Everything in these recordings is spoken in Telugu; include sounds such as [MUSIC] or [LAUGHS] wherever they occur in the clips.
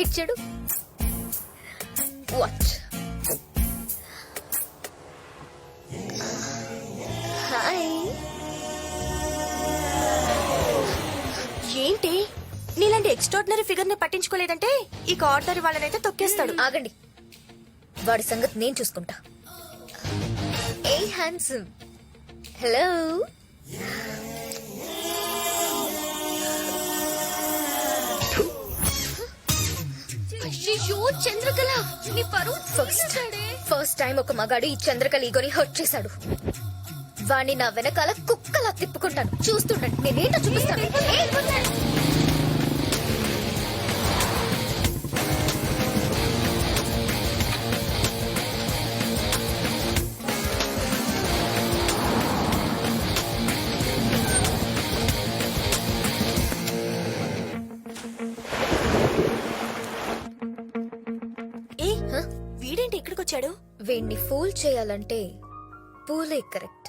ఇటు చూడు వాచ్ హాయ్ ఏంటి? నీలాంటి ఎక్స్ట్రాడినరీ ఫిగర్ని పట్టించుకోలేదంటే ఈ ఆర్డర్ వాళ్ళనైతే తొక్కేస్తాడు. ఆగండి. వాడి సంగతి నేను చూసుకుంటా. ఏ హ్యాండ్సమ్ హలో అయ్యో చంద్రకళ. నీ పరువు ఫస్ట్ ఫస్ట్ టైం ఒక మగాడు ఈ చంద్రకళ ఈగోని హర్ట్ చేశాడు. వాణ్ణి నా వెనకాల కుక్కలా తిప్పుకుంటాను చూస్తుండండి నేనేంటో చూపిస్తాను. వీణ్ణి ఫూల్ చేయాలంటే పూలే కరెక్ట్.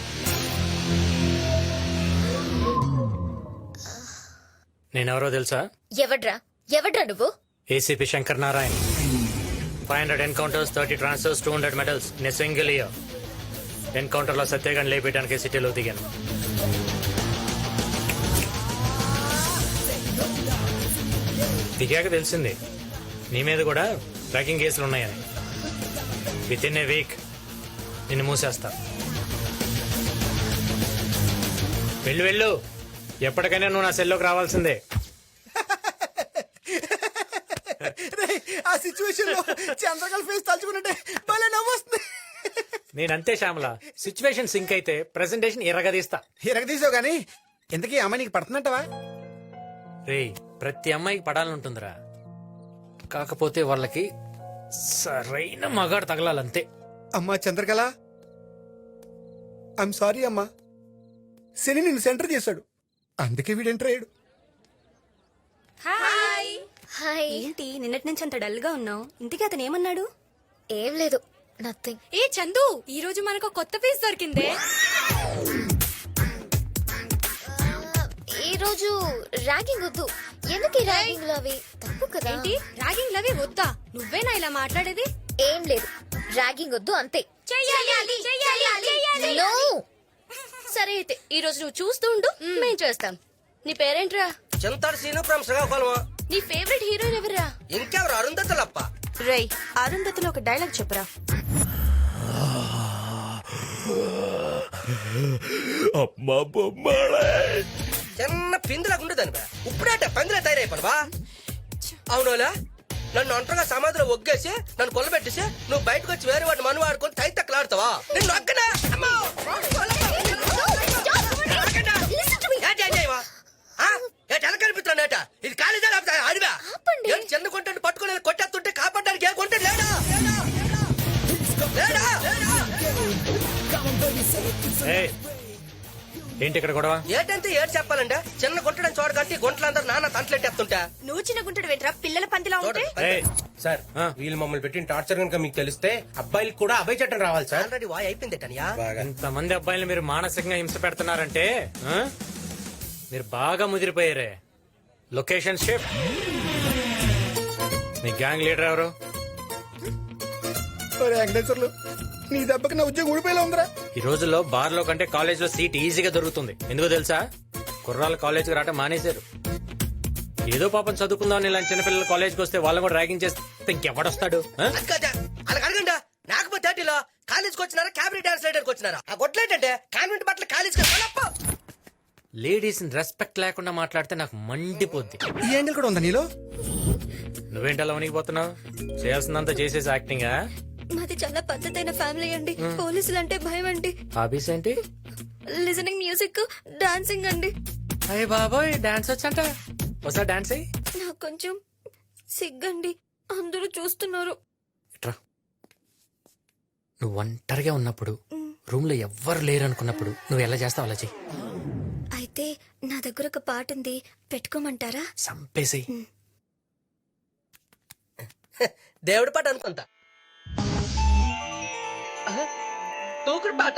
నేనెవరో తెలుసా? ఎవడ్రా? ఎవడ్రా నువ్వు? ACP Shankar Narayan. Five hundred encounters thirty transfers two hundred medals నేను సింగిల్ ఇయర్ ఎన్కౌంటర్లో సత్యగాన్ని లేపేయడానికి సిటీలో దిగాను. దిగాక తెలిసింది. నీ మీద కూడా ట్రాకింగ్ కేసులు ఉన్నాయని. విత్ ఇన్ ఏ వీక్ నిన్ను మూసేస్తా. వెళ్ళు వెళ్ళు! ఎప్పటికైనా నువ్వు నా సెల్లోకి రావాల్సిందే. రేయ్, ఆ సిచ్యువేషన్లో చంద్రకళ ఫేస్ తలుచుకుంటే భలే నవ్వొస్తుంది. నేనంతే శ్యామల. సిచ్యువేషన్ సింక్ అయితే ప్రెసెంటేషన్ ఎరగదీస్తా ఇరగ తీసావు గానీ ఇంతకీ అమ్మాయి నీకు పడుతున్నట్టవా రేయ్ ప్రతి అమ్మాయికి పడాలనుంటుందిరా. కాకపోతే వాళ్ళకి సరైన మగాడు తగలాలంతే. అమ్మా చంద్రకళ ఐఎమ్ సారీ అమ్మా. శని నిన్ను సెంటర్ చేశాడు. అందుకే వీడు ఎంటర్ అయ్యాడు. హాయ్. హాయ్. ఏంటి నిన్నటి నుంచి అంత డల్గా ఉన్నావు? ఇంతకీ అతను ఏమన్నాడు? ఏం లేదు నథింగ్ ఏ చందు ఈ రోజు మనకు కొత్త పీస్ దొరికిందే. ఈ రోజు ర్యాగింగ్ వద్దు. ఎందుకు ఈ ర్యాగింగ్లో అవి? తప్పు కదా. ఏంటి ర్యాగింగ్ లవి వద్దా? నువ్వేనా ఇలా మాట్లాడేది? ఏం లేదు ర్యాగింగ్ వద్దు అంతే. చెయ్యాలి. సరే అయితే ఈ రోజు నువ్వు చూస్తూ ఉండు మేం చేస్తాం. నీ పేరేంట్రా? చింతాడు సీను ఫ్రమ్ శ్రీకాకుళం. నీ ఫేవరెట్ హీరోయిన్ ఎవరురా? ఇంకెవరు? అరుంధతులప్ప. రేయ్ అరుంధతిలో ఒక డైలాగ్ చెప్పురా? చిన్న పిందులాగా ఉండేదాని బా. ఇప్పుడేట పందిలా తయారైపోను అవునోలా? నన్ను ఒంటరిగా సమాధిలో ఒగ్గేసి నన్ను కొల్లబెట్టేసి నువ్వు బయటకు వచ్చి వేరే వాడిని మను ఆడుకొని తై తక్కలాడతావా నిన్ను అమ్మో! అక్కడా? ఎలా కనిపిస్తున్నాను ఏట? ఇది కాలేజా లేకపోతే అడివా చిన్న కొంటాను పట్టుకుని కొట్టేస్తుంటే కాపాడడానికి ఏ కొంటే లేడా? లేడా? లేడా ఏయ్, ఏంటి ఇక్కడ గొడవ? ఏటంటే ఏడు చెప్పాలంటే చిన్న గుంటడం చూడకంటే గుంటలందరూ నాన్న తంటలెట్టేస్తుంటా. నువ్వు చిన్న గుంటడు వెంట్రా పిల్లల పందిలా ఉంటే? సార్ ఆ. వీళ్ళు మమ్మల్ని పెట్టిన టార్చర్ కనుక మీకు తెలిస్తే అబ్బాయిలకు కూడా అభయ చట్టం రావాలి సార్. ఆల్రెడీ వాయి అయిపోయిందేటనియా ఇంతమంది అబ్బాయిలు మీరు మానసికంగా హింస పెడుతున్నారంటే ఆ? మీరు బాగా ముదిరిపోయారే. Location shift. మీ గ్యాంగ్ లీడర్ ఎవరు? వెంకటేశ్వర్లు నీ దెబ్బకి నా ఉద్యోగం ఊడిపోయేలా ఉందిరా. ఈ రోజుల్లో బార్లో కంటే కాలేజ్లో సీట్ ఈజీగా దొరుకుతుంది. ఎందుకో తెలుసా? కుర్రాలు కాలేజ్కి రావటం మానేశారు. ఏదో పాపం చదువుకుందాం ఇలాంటి చిన్నపిల్లలు కాలేజ్కి వస్తే వాళ్ళని కూడా ర్యాగింగ్ చేస్తే ఇంకెవడొస్తాడు? అడగండి? నాకపోతే థర్టీలో కాలేజ్కి వచ్చినారా? క్యాబరీ డాన్స్ రైడర్కి వచ్చినారా? ఆ గొట్లేంటంటే కాన్వెంట్ బట్టలు కాలేజ్కి లేడీస్ రెస్పెక్ట్ లేకుండా మాట్లాడితే నాకు మండిపోద్ది. ఈ యాంగిల్ కూడా ఉందా నీలో? నువ్వేంటి అలా వణికిపోతున్నావు చేయాల్సిందంతా చేసేసి యాక్టింగ్? మాది చాలా పద్ధతైన ఫ్యామిలీ అండి. పోలీసులు అంటే భయం అండి. హాబీస్ ఏంటి? లిజనింగ్ మ్యూజిక్ డాన్సింగ్ అండి. అయ్య బాబోయ్ డాన్స్ వచ్చంట. ఒకసారి డాన్స్ అయ్యి నాకు కొంచెం సిగ్గండి. అందరూ చూస్తున్నారు. ఇట్రా. నువ్వు ఒంటరిగా ఉన్నప్పుడు రూమ్లో ఎవ్వరు లేరు అనుకున్నప్పుడు నువ్వు ఎలా చేస్తావు అలా చెయ్యి. అయితే నా దగ్గర ఒక పాట ఉంది. పెట్టుకోమంటారా? సంపేసి దేవుడి పాట అనుకుంటా. తూకుడు పాట.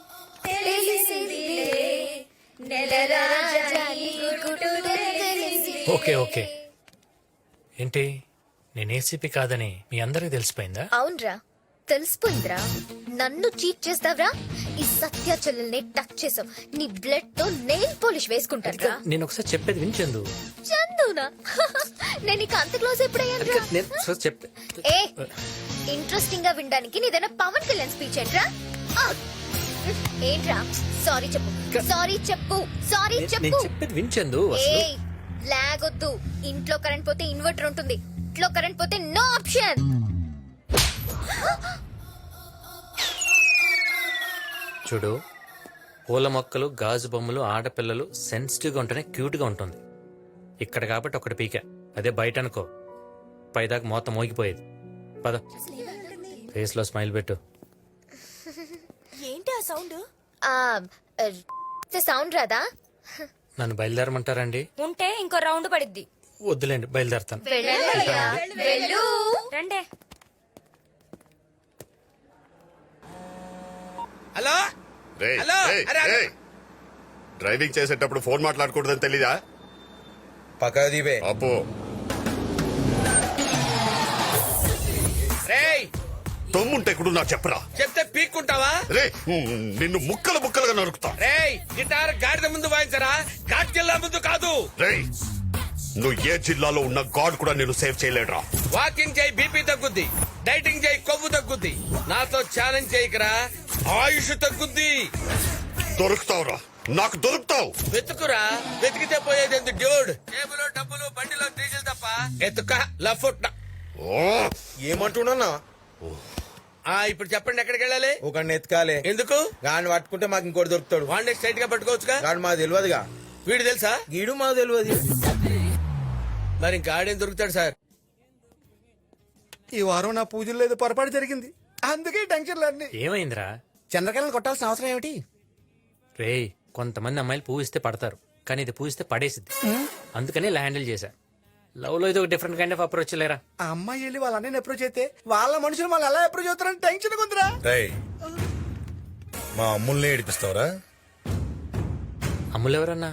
Okay okay. ఏంటి నేను ఏసీపీ కాదని మీ అందరికి తెలిసిపోయిందా? అవునరా తెలిసిపోయిందిరా. నన్ను చీట్ చేస్తావరా? ఈ సత్య చెల్లెల్ని టచ్ చేసావు. నీ బ్లడ్తో నెయిల్ పాలిష్ వేసుకుంటారా నేను ఒకసారి చెప్పేది వినిచెందు చందునా? [LAUGHS] నేను ఇక అంత క్లోజ్ ఎప్పుడయ్యాను ఏ ఇంట్రెస్టింగ్గా వినడానికి నీదైనా పవన్ కళ్యాణ్ స్పీచ్ ఏంట్రా? ఆ! ఏంట్రా? సారీ చెప్పు. సారీ చెప్పు. సారీ నేను చెప్పు. చెప్పేది వినిచెందు ఏ అసలు లాగొద్దు. ఇంట్లో కరెంట్ పోతే ఇన్వర్టర్ ఉంటుంది. ఇంట్లో కరెంట్ పోతే నో ఆప్షన్ చూడు పూల మొక్కలు గాజు బొమ్మలు ఆడపిల్లలు సెన్సిటివ్గా ఉంటేనే క్యూట్గా ఉంటుంది. ఇక్కడ కాబట్టి ఒకటి పీక. అదే బయట అనుకో. పైదాకా మోత మోగిపోయేది. పద. ఫేస్లో స్మైల్ పెట్టు. సౌండ్? సౌండ్ రాదా? నన్ను బయలుదేరమంటారండి. ఉంటే ఇంకో రౌండ్ పడిద్ది. వద్దులేండి బయలుదేరతాను. రండే. హలో? రేయ్, హలో, రేయ్, అరే, అరే. రేయ్. డ్రైవింగ్ చేసేటప్పుడు ఫోన్ మాట్లాడకూడదని తెలీదా? పక్క దీపే అప్పు తమ్ముంటే కూడా నాకు చెప్పరా. చెప్తే పీక్కుంటావా? రే నిన్ను ముక్కలు ముక్కలుగా నరుకుతా. రేయ్ గిటార్ గాడిద ముందు వాయించరా? ఘాట్ జిల్లా ముందు కాదు. రేయ్ నువ్వు ఏ జిల్లాలో ఉన్న గాడ్ కూడా నేను సేవ్ చేయలేడురా. వాకింగ్ చేయి బీపీ తగ్గుద్ది. డైటింగ్ చేయి కొవ్వు తగ్గుద్ది. నాతో ఛాలెంజ్ చేయకరా? ఆయుష్ తగ్గుద్ది. దొరుకుతావురా. నాకు దొరుకుతావు. వెతుకురా. వెతికితే పోయేది ఎందుకు డ్యూడ్ టేబుల్ డబ్బులు బండిలో డీజిల్ తప్ప. ఎత్తుక లఫుట్ ఓ, ఏమంటున్నా ఆ ఇప్పుడు చెప్పండి ఎక్కడికి వెళ్ళాలి? ఒక ఎత్కాలే ఎందుకు? గాని పట్టుకుంటే మాకు ఇంకోటి దొరుకుతాడు. వాడిని స్ట్రైట్గా పట్టుకోవచ్చుగా? గాని మాకు తెలియదుగా. వీడు తెలుసా? గీడు మాకు తెలియదు. మరి ఇంకా ఆడేం దొరుకుతాడు సార్? ఈ వారం నా పూజలు లేదు పొరపాటు జరిగింది. అందుకే టెన్షన్లు అన్ని. ఏమైందిరా? చంద్రకళను కొట్టాల్సిన అవసరం ఏమిటి? రేయ్ కొంతమంది అమ్మాయిలు పూవిస్తే పడతారు. కానీ ఇది పూవిస్తే పడేసిద్ది. అందుకని ఇలా హ్యాండిల్ చేశా. లవ్లో ఇది ఒక డిఫరెంట్ కైండ్ ఆఫ్ అప్రోచ్ లేరా? ఆ అమ్మాయి వెళ్ళి వాళ్ళ అన్నయ్య అప్రోచ్ అయితే వాళ్ళ మనుషులు వాళ్ళు ఎలా అప్రోచ్ అవుతారని టెన్షన్ ఉందిరా. రేయ్ మా అమ్ముల్ని ఏడిపిస్తావరా? అమ్ములు ఎవరన్నా?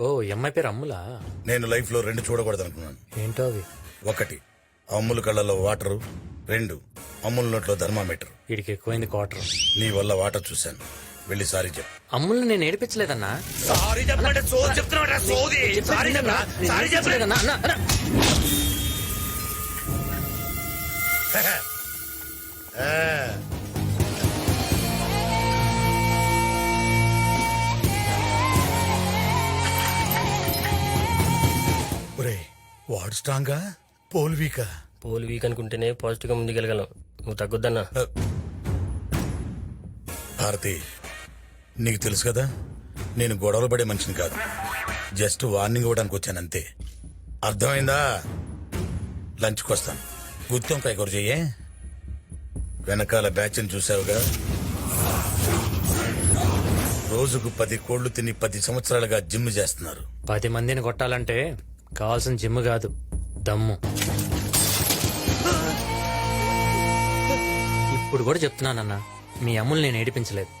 ఓ ఈ అమ్మాయి పేరు అమ్ములా? నేను లైఫ్లో రెండు చూడకూడదు అనుకున్నాను ఏంటో అవి? ఒకటి అమ్ముల కళ్ళలో వాటరు. రెండు అమ్ముల నోట్లో థర్మామీటర్. వీడికి ఎక్కువైంది క్వార్టర్ నీ వల్ల వాటర్ చూశాను. వెళ్ళి సారీ చెప్పు. అమ్ముల్ని నేను ఏడిపించలేదన్నా? సారీ చెప్పండి సోది చెప్తున్నాడు సోది సారీ చెప్పరా? సారీ చెప్పలేదు ఏడిపించలేదన్నా. అన్నా, అన్నా. ఒరే వాడు స్ట్రాంగా? పోల్ వీకా పోల్ వీక్ అనుకుంటేనే పాజిటివ్గా ముందుకెళ్ళగలం. నువ్వు తగ్గుద్దన్నా. భారతి నీకు తెలుసు కదా నేను గొడవలు పడే మనిషిని కాదు. జస్ట్ వార్నింగ్ ఇవ్వడానికి వచ్చాను అంతే అర్థమైందా? లంచ్కి వస్తాను. గుత్తంకాయ కూర చెయ్యే? వెనకాల బ్యాచ్ని చూసావుగా? రోజుకు పది కోళ్ళు తిని పది సంవత్సరాలుగా జిమ్ చేస్తున్నారు. పది మందిని కొట్టాలంటే కావాల్సిన జిమ్ కాదు దమ్ము. ఇప్పుడు కూడా చెప్తున్నానన్నా మీ అమ్ముల్ని నేను ఏడిపించలేదు.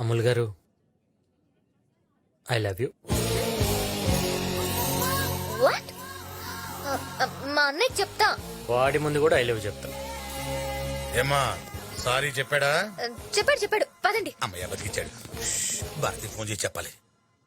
అమ్ముల్ గారు ఐ లవ్ యూ. వాట్ మా అన్నయ్య చెప్తా. వాడి ముందు కూడా ఐ లవ్ చెప్తా. ఏమా సారీ చెప్పాడా? ఆ, చెప్పాడు చెప్పాడు. పదండి. అమ్మయ్య బతికిచ్చాడు భారతి ఫోన్ చేసి చెప్పాలి.